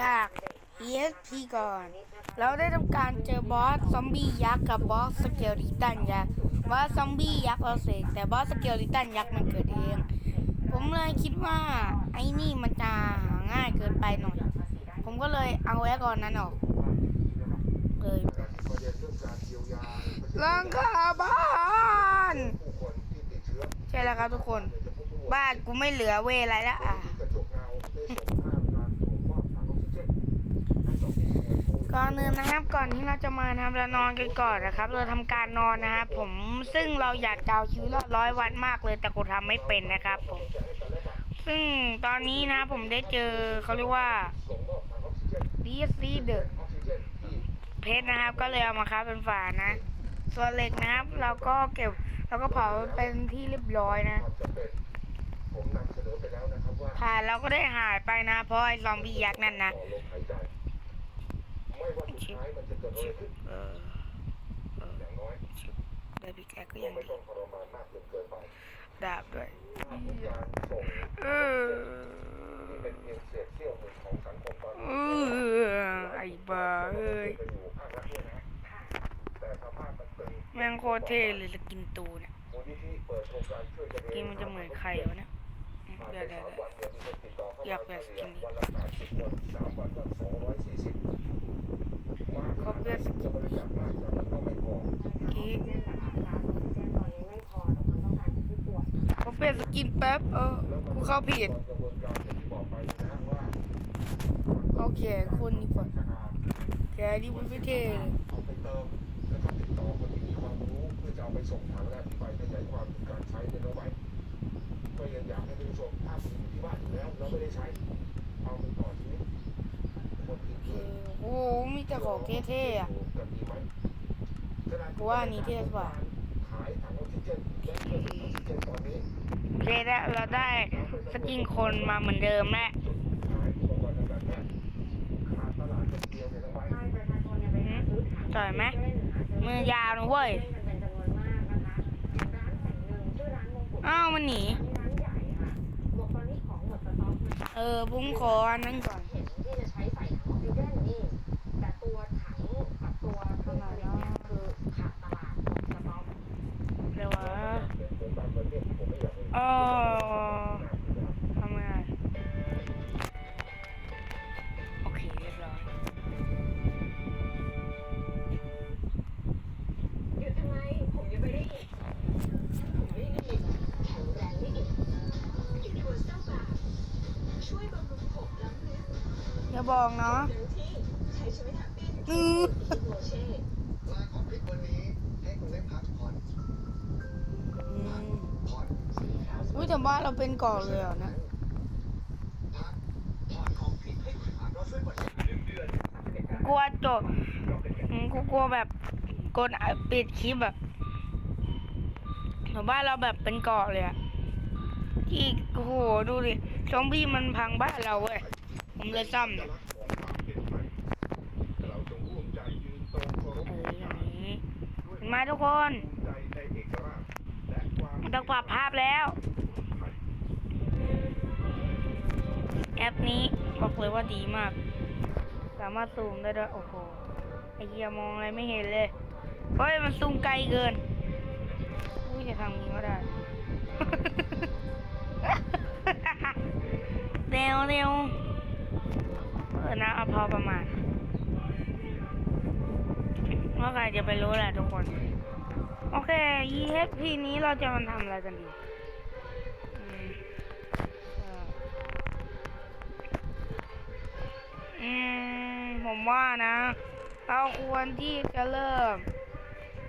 จาก ESP ก่อน เราได้ทำการเจอบอสซอมบี้ยักษ์กับบอสสเกลลิตันยักษ์บอสซอมบี้ยักษ์เราเสกแต่บอสสเกลลิตันยักษ์มันเกิดเอง ผมเลยคิดว่าไอ้นี่มันจะหาง่ายเกินไปหน่อย ผมก็เลยเอาไว้ก่อนนั้นออกเลยลังคาบ้านใช่แล้วครับทุกคน บ้านกูไม่เหลือเวอะไรแล้วอะ ก่อนอื่นนะครับก่อนที่เราจะมาทำเรานอนกันก่อนนะครับ เราทำการนอนนะครับผมซึ่งเราอยากจะเอาชีวิตรอดร้อยวันมากเลย แต่กูทำไม่เป็นนะครับผมซึ่งตอนนี้นะผมได้เจอเขาเรียกว่า DSC เดอะเพชรนะครับ ก็เลยเอามาครับเป็นฝานะ ส่วนเหล็กนะครับ เราก็เก็บเราก็เผาเป็นที่เรียบร้อยนะผ่านเราก็ได้หายไปนะ เพราะไอ้ซอมบี้ยักษ์นั่นนะ ชิบชิบเออเออชิบได้พิกแอคก็ยังดีดาบด้วยเออเออไอ้บ้าเอ้ยแมงโคเทเลยสกินตูเนี่ยกินมันจะเหมือนใครวะเนี่ยเดี๋ยวเดี๋ยวอยากแบบสกิน นี้ขอเปลี่ยนสกินกี้ขอเปลี่ยนสกินแป๊บ เออกูเข้าผิด โอเค คนนี้ก่อนแกนี่มันไม่เท่ไปเติมแล้วก็ติดต่อคนที่มีความรู้เพื่อจะเอาไปส่งทางและอธิบายขยายความการใช้ในระหว่างก็ยังอยากให้ผู้ชมถ้าคุณอยู่ที่บ้านอยู่แล้วแล้วไม่ได้ใช้ โอ้โหมีแต่ของเท่ๆอะๆกันดีไหมขณะที่กูว่าอันนี้เท่กว่าขายถังออกซิเจนและเครื่องออกซิเจนตอนนี้โอเคแล้วเราได้สกินคนมาเหมือนเดิมแล้วขายอุปกรณ์ต่างๆเนี่ยขาดตลาดคนเดียวเนี่ยทำไมต่อยไหมมือยาวนะเว้ยอ้าวมันหนี เออบุ้งขออันนั้นก่อน จะบอกเนาะอืมอุ้ยแต่บ้านเราเป็นเกาะเลยอะนะกลัวจบกูกลัวแบบกดปิดคลิปแบบแต่บ้านเราแบบเป็นเกาะเลยอะที่โหดูดิซอมบี้มันพังบ้านเราเว้ย ผมเลยซ่อมเนี่ยเห็นไหมาทุกคนมันต้องปรับภาพแล้วแอปนี้บอกเลยว่าดีมาก สามารถซูมได้ด้วย โอ้โห ไอเหี้ยมองอะไรไม่เห็นเลย เฮ้ย มันซูมไกลเกินอุ้ยจะทำงี้ก็ได้เร็วเร็ว ออนะเอาพอประมาณว่าใครจะไปรู้แหละทุกคน โอเค EXP นี้เราจะมาทำอะไรกันดีอืมผมว่านะ เราควรที่จะเริ่ม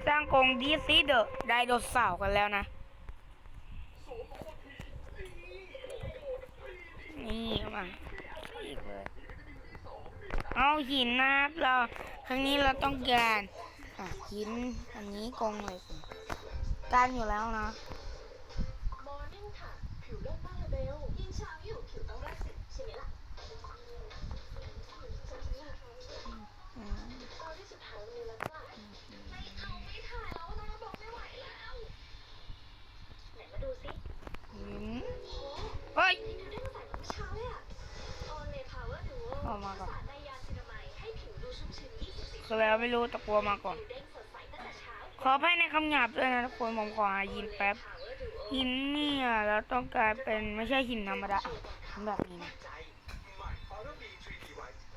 สร้างกรงดีซีเดอไดโนเสาร์กันแล้วนะ นี่เข้ามา เอาหินนะครับเราครั้งนี้เราต้องการหินอันนี้กองเลยการอยู่แล้วนะ แล้วไม่รู้แต่กลัวมาก่อน ขอให้ในคำหยาบด้วยนะทุกคนผมขอหายินแป๊บหินเนี่ยแล้วต้องกลายเป็นไม่ใช่หินธรรมดาแบบนี้นะ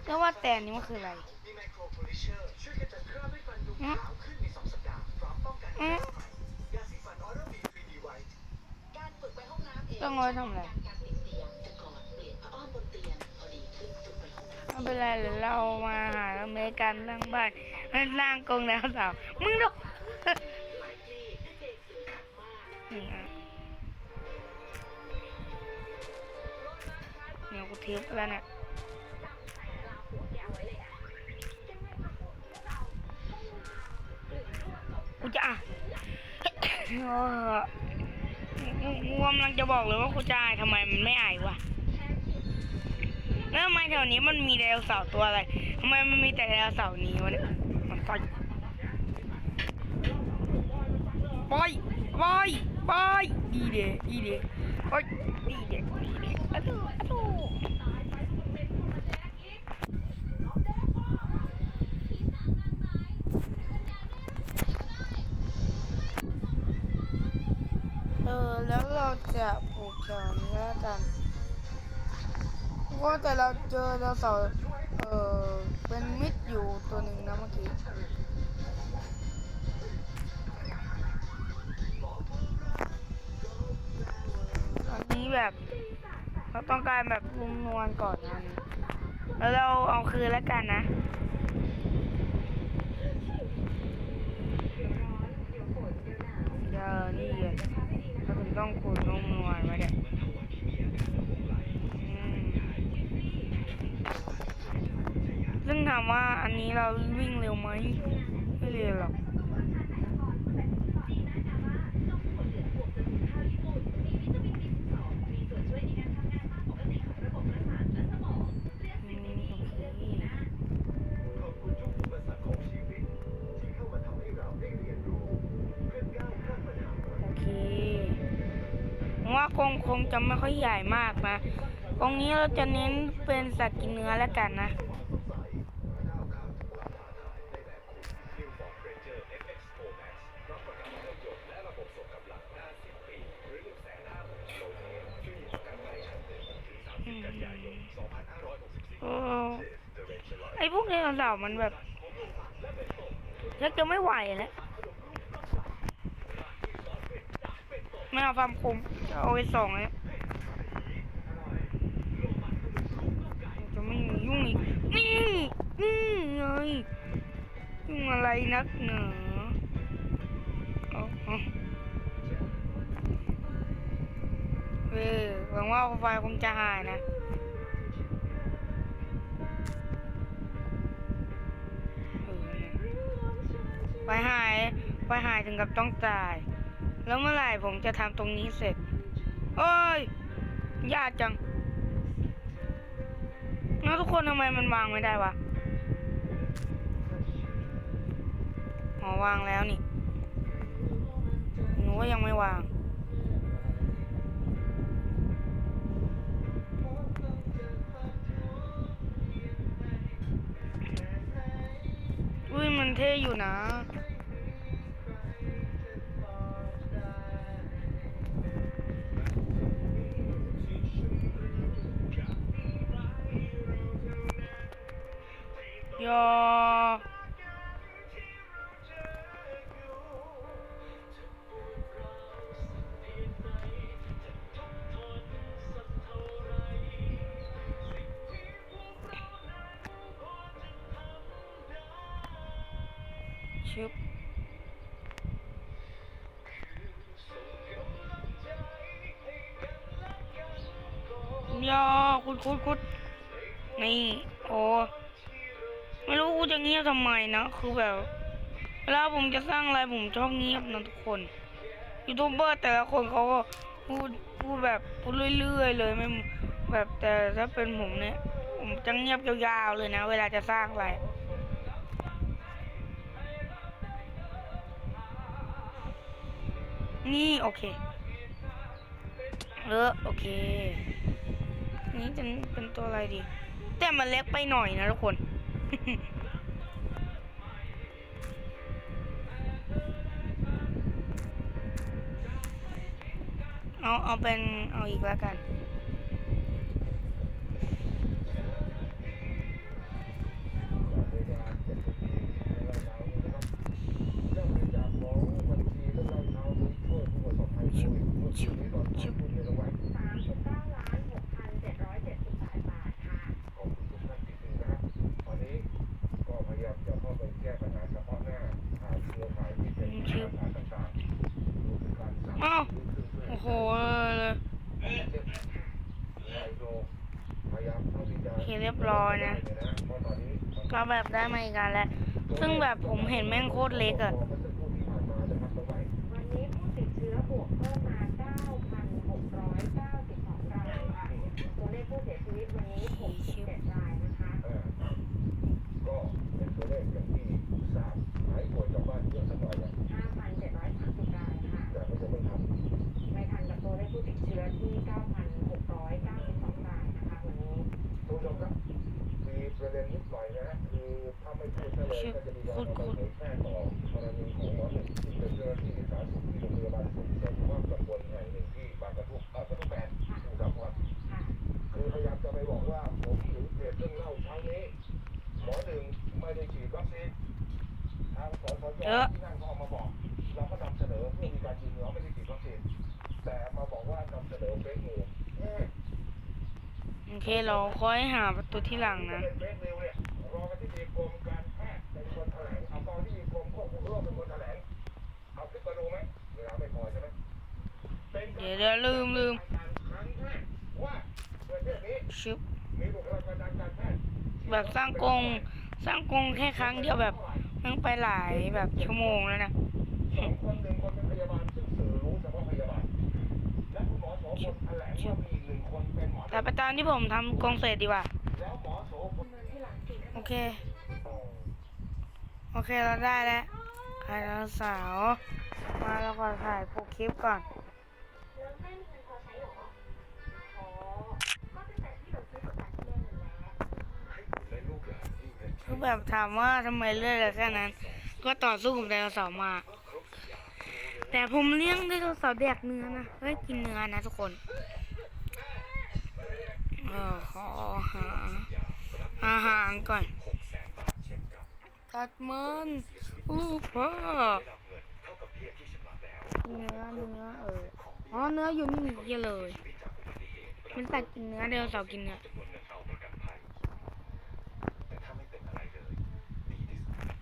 แล้วว่าแต่นี่มันคืออะไรต้องอาไว้ทำอะไร เป็นไรเดี๋ยวเรามาหาอเมริกันสร้างบ้านให้สร้างกรงแล้วสาวมึงดูเจสื่อกนี่อะเนี่ยกูทิปแล้วเนี่ยกูจะอะกูกำลังจะบอกเลยว่ากูจะอายทำไมมันไม่อายวะ แล้วทำไมแถวนี้มันมีไดโนเสาร์ตัวอะไรทำไมมันมีแต่ไดโนเสาร์นี้วะเนี่ยมันไปไปไปไปดีเดดีเดโอ้ยดีเดดีเดอะดูอะดูเออแล้วเราจะปลูกแถวนี้แล้วกัน ว่าแต่เราเจอไดโนเสาเออเป็นมิดอยู่ตัวหนึ่งนะเมื่อกี้อันนี้แบบ เราต้องการแบบนุ่มนวลก่อนนะอันแล้วเราเอาคืนแล้วกันนะเดี๋ยวนี่ไงเราถึงต้องขูดนุ่มนวลไว้เนี่ย ซึ่งถามว่าอันนี้เราวิ่งเร็วไหมไม่เร็วหรอกโอเคขอบคุณทุกอุปสรรคของชีวิตที่เข้ามาทำให้เราได้เรียนรู้เพื่อก้าวข้ามปัญหาโอเคผมว่ากรงคงจะไม่ค่อยใหญ่มากนะกรงนี้เราจะเน้นเป็นสัตว์กินเนื้อแล้วกันนะ 30กันยายน2564โอ้ The Ranger Line ไอพวกไดโนเสาร์มันแบบชักจะไม่ไหวแล้วไม่เอาความคมเอาไปสองเลยจะไม่ยุ่งอีกนี่นี่ไงยุ่งอะไรนักหนาเอาเอาเออหวังว่าไฟคงจะหายนะ หายไฟหายถึงกับต้องตาย แล้วเมื่อไหร่ผมจะทำตรงนี้เสร็จ โอ้ย ยากจัง แล้วทุกคนทำไมมันวางไม่ได้วะอ๋อวางแล้วนี่ หนูว่ายังไม่วาง อุ้ยมันเท่อยู่นะ ยอชึบยอคุดคุดคุดนี่ โอ้ ไม่รู้กูจะเงียบทำไมนะคือแบบเวลาผมจะสร้างอะไรผมชอบเงียบนะทุกคนยูทูบเบอร์แต่ละคนเขาก็พูดพูดแบบพูดเรื่อยๆเลยไม่แบบแต่ถ้าเป็นผมเนี่ยผมจะเงียบยาวๆเลยนะ เวลาจะสร้างอะไรนี่โอเคเออโอเค นี่จะเป็นตัวอะไรดี แต่มันเล็กไปหน่อยนะทุกคน เอาเอาเป็นเอาอีกแล้วกัน เช่นไฮโอเคเรียบร้อยนะเราะตอนนี้มันก็แบบได้มาอีกการแล้ว ซึ่งแบบผมเห็นแม่งโคตรเล็กอะเมื่อสักครู่ที่ผ่านมานะครับเอาไว้วันนี้ผู้ติดเชื้อบวกเพิ่มมา9,692รายค่ะตัวเลขผู้เสียชีวิตวันนี้ 67 รายนะคะ เอ่อก็เป็นตัวเลขอย่างที่ทราบหายป่วยจากบ้านเยอะสักหน่อยแหละ 5,730 รายค่ะ แต่ก็จะไม่ทำ ไม่ทันกับตัวเลขผู้ติดเชื้อที่ 9,692 รายนะคะวันนี้ ทุกผู้ชมครับมี ประเด็นนิดหน่อยนะคือถ้าไม่พูดซะเลยก็จะมีการเอาไปเผยแพร่ต่อกรณีของหมอหนึ่งซึ่เป็นเจ้าหน้าที่สาธารณสุขที่โรงพยาบาลส่งเสริมสุขภาพตำบลแห่งหนึ่งที่บางกระทุกเอ่อกระทุกแบนสมุทรสาครคือพยายามจะไปบอกว่าผมถือเพจเรื่องเล่าเช้านี้หมอหนึ่งไม่ได้ฉีดวัคซีนทางสสจที่นั่นก็ออกมาบอก โอเคเราค่อยหาประตูที่หลังนะเดี๋ยวเดี๋ยวลืมลืมแรกว่าประเทศนี้ชึบมีบุคลากรทางการแบบสร้างกงสร้างกงแค่ครั้งเดียวแบบนั่งไปหลายแบบชั่วโมงแล้วนะสองคนหนึ่งคนเป็นพยาบาลซึ่งสื่อรู้เฉพาะพยาบาลและคุณหมอโสพลแถลงว่ามี แต่ไปตามที่ผมทำกองเสร็จดีกว่า โอเค โอเคเราได้แล้วขายเราสาว มาเราก่อนถ่ายโปรคลิปก่อนคือแบบถามว่าทำไมเลือดแค่นั้น ก็ต่อสู้กับไดโนเสาร์มา แต่ผมเลี้ยงไดโนเสาร์แดกเนื้อนะไม่กินเนื้อนะทุกคน เออขอหาอาหารก่อนตัดมันอู้พ่อเนื้อเนื้อเอออ๋อเนื้ออยู่นี่เยอะเลย มันตัดกินเนื้อไดโนเสาร์กินเนื้อเประกันภัยแต่ถ้าไม่เป็นอะไรเลยดีที่สุดสมัคร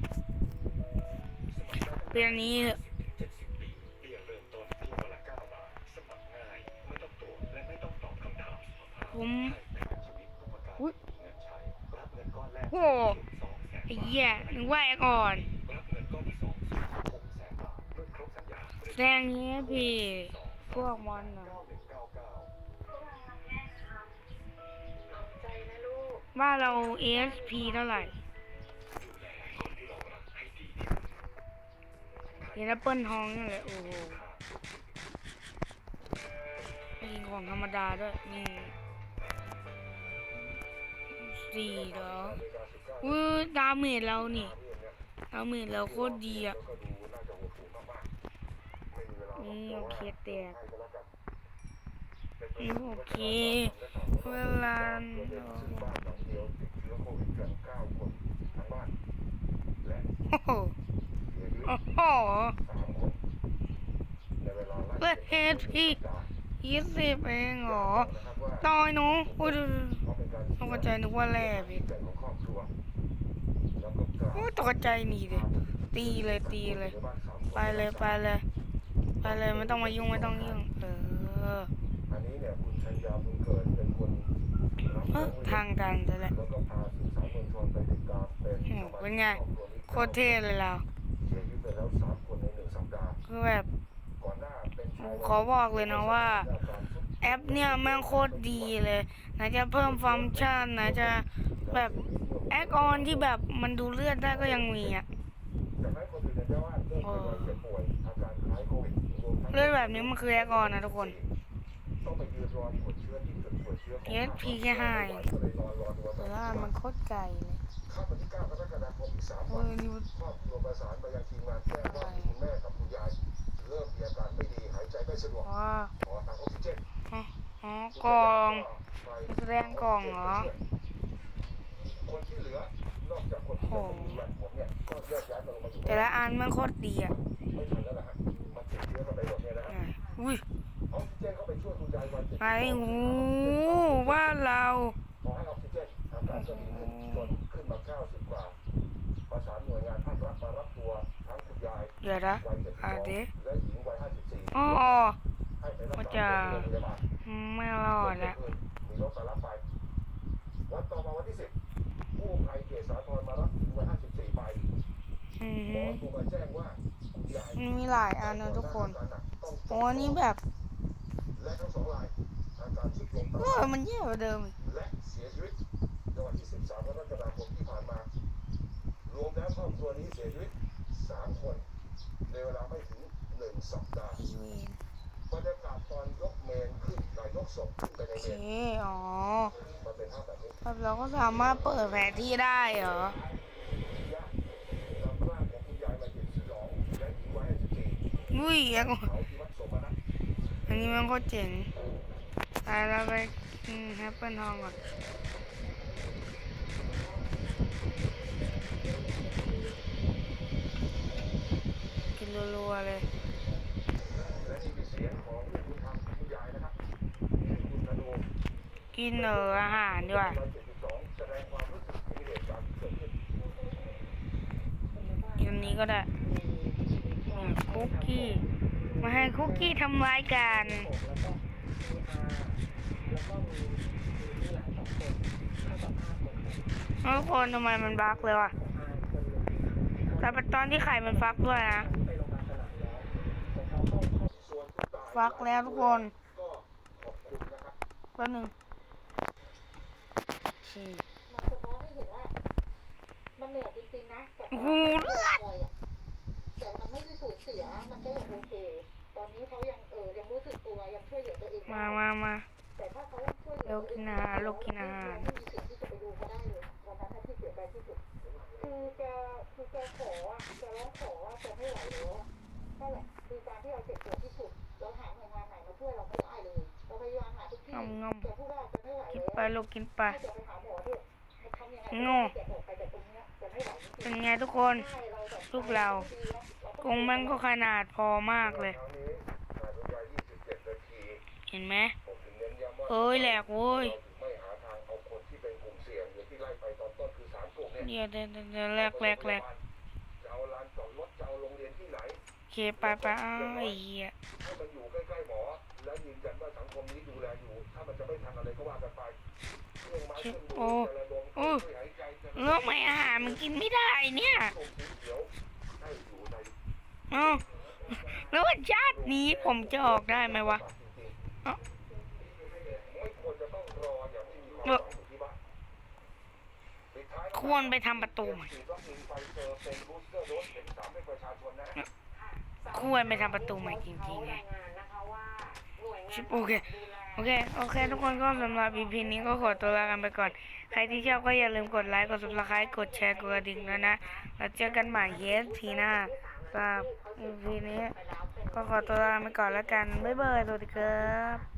ได้เป็นอันนี้เถอะ แหว่าแอกอ่อนรับเงินก้อนที่สองสูงหกแสนบาทด้วยครงนี้พี่พวกมันอะเก้าหนึ่งเก้าเก้าใจนะลูกบ้าเรา ASP เท่าไหร่ดูแลคนที่เรารักให้ดีที่สุดเห็นแอปเปิลทองนี่แหละโอ้โหมีของธรรมดาด้วยนี่ สี่เหรออุ้ดาเมจเรานี่ดาเมจเราโคตรดีอะก็ดูน่าจะโหดหูมากๆไม่มีเวลานี่โอเคแตกให้ก็แล้วกันนี่โอเคเวลาโอ้โหเสียชีวิตโอ้โหสามคนในเวลเพื่อเฮดพี่ยี่สิบเองเหรอนะครับว่าตายหนูอุ้ย เขาเป็นกาใจนึกว่าแร่พี่แต่ของครอบครัวแล้วก็กล่าวโอ้ตกใจหนีเลยตีเลยตีเลย ไปเลยไปเลยไปเลยไม่ต้องมายุ่งไม่ต้องยุ่งเอออันนี้เนี่ยคุณชัญญาบุญเกิดเป็นคนทางการจะแหละแล้วก็พาสื่อสารมวลชนไปติดตามเป็นโอ้เป็นไงโคตรเท่เลยเราเสียชีวิตไปแล้วสามคนในหนึ่งสัปดาห์คือแบบขอบอกเลยนะว่า แอปเนี่ยแม่งโคตรดีเลยไหนจะเพิ่มฟังก์ชันไหนจะแบบแอคออนที่แบบมันดูเลือดได้ก็ยังมีอะจากนั้นคนอื่นในบ้านเริ่มทยอยเจ็บป่วยอาการคล้ายโควิดรวมทั้งเลือดแบบนี้มันคือแอคออนนะทุกคนต้องไปยืนรอตรวจเชื้อที่จุดตรวจเชื้อของเอสพีแค่ห้าเองก็เลยนอนรอดูอาแต่การละอันมันโคตรไกลเลยข้ามวันที่9กรกฎาคมอีกสามเอวันอนี่มันครอบครัวประสานไปยังทีมงานแจ้งว่าคุณแม่กับคุณยายเริ่มมีอาการไม่ดีหายใจไม่สะดวกอ๋อขอทางออกซิเจนอ๋ออ๋อกล่องแสดงกล่องเหรอคนที่เหลือนอกจากคนที่ยังไม่มีแหวนผมเนี่ยก็แยกย้ายกันลงมาอยู่แต่ละอันมันโคตรดีอะไม่ทันแล้วนะฮะมันติดเชื้อกันไปหมดเนี่ยนะฮะไหนอุ้ยออกซิเจนเข้าไปช่วยคุณยายวัยเจ็ดไอ้หูว่านเราขอให้ออกซิเจนอาการก็ดีขึ้นจนขึ้นมา90กว่าประสานหน่วยงานภาครัฐมารับตัวทั้งคุณยายเดี๋ยวนะวัย72อะเดี๋ยวและหญิงวัย54อ๋อให้ไปรัก มันษาจะที่โรงพยาบาลไม่รอดละมีรถมารับไปวันต่อมาวันที่10ผู้ภัยเขตสาทรมารับหญิงวัย54ไปอืหมอมโทรมาแจ้งว่าคุณยายมันมีหลายอันนะทุกคนต้องโอ้นี่แบบและทั้งสองรายอาการสุดลงเออมันแย่กว่าเดิมอีกและเสียชีวิตในวันที่13กรกฎาคมที่ผ่านมารวมแล้วครอบครัวนี้เสียชีวิต3คน ในเวลาไม่ถึง1สัปดาห์ รรยากาศตอนยกเมนขึ้นการยกศพขึ้นไปในโอเมเคนอ๋อมันเป็นภาพแบบนี้แบบเราก็สามารถเปิดแผนที่ได้เหรอ ยะนำร่างของคุณยายมาเก็บสยองและทิ้งไว้ให้สิบสี่อุ้ยยังเผาที่วัดสมณะอันนี้มันโคตรเจ๋งตายแล้วไปกินแอปเปิลทองก่อนกินรัวๆเลย และนี่คือเสียงของลูกบุญธรรมของคุณยายนะครับชื่อคุณธนู กินเอออาหารดีกว่าวัย72แสดงความรู้สึกถึงเหตุการณ์ที่เกิดขึ้นกินอันนี้ก็ได้คุกกี้ มาให้คุกกี้ทำร้ายกันทุกคนทำไมมันบักเลยวะแต่เป็นตอนที่ไข่มันฟักด้วยนะ ฟักแล้วทุกคนก็ขอบคุณนะครับแป๊บหนึง ฉี่มันสะท้อนให้เห็นว่ามันเหนื่อยจริงๆนะกับโอ้โหเลือดแต่มันไม่ได้สูญเสีย มันก็ยังโอเค ตอนนี้เขายังเออยังรู้สึกตัวยังช่วยเหลือตัวเองได้มามามาแต่ถ้าเขาช่วยเหลืเร็วกินอาหารลูกกินอาหารไม่มีสิทธิ์ที่จะไปดูเขาได้เลยวันนั้นที่เสียใจที่สุด คือแกคือแกขออะแกร้องขอว่าแกไม่ไหวแล้วอะนั่นแหละคือการที่เราเจ็บปวดที่ อมงอมกินแล้วไปลูกกินไปให้แกไปหาหมอเถอะให้ทำยังไงโง่แกอเป็นไงทุกคนลูกเรากรงมันก็ขนาดพอมากเลยครั้งนี้นายเห็นไหมเอ้ยแหลกโว้ยเดี๋ยวเดี๋ยวเดี๋ยวแหลกแหลกแหลกโอเคไปไปอ้าวไอ้เหี้ย มันจะไม่ทันอะไรก็ว่ากันไปเครื่องไม้เครื่องมือจะระดมเครื่องช่วยหายใจจะระดแล้มวไม่อาหารมันกินไม่ได้เนี่ยเอ้าแล้วชาตินี้ผมจะออกได้ไหมวะควรไปทำประตูใหม่ฉีดวัคซีนไฟเซอร์เป็นบูสเตอร์โดสเข็มสามให้ประชาชนนะฮะควรไปทำประตูใหม่จริงๆไง ชิปโอเค โอเค โอเค ทุกคนก็สำหรับ EP นี้ก็ขอตัวลากันไปก่อน ใครที่ชอบก็อย่าลืมกดไลค์ กด subscribe กดแชร์ กดกระดิ่งด้วยนะ แล้วเจอกันใหม่เยสทีหน้าสำหรับ EP นี้ก็ขอตัวลาไปก่อนแล้วกัน บ๊ายบาย สวัสดีครับ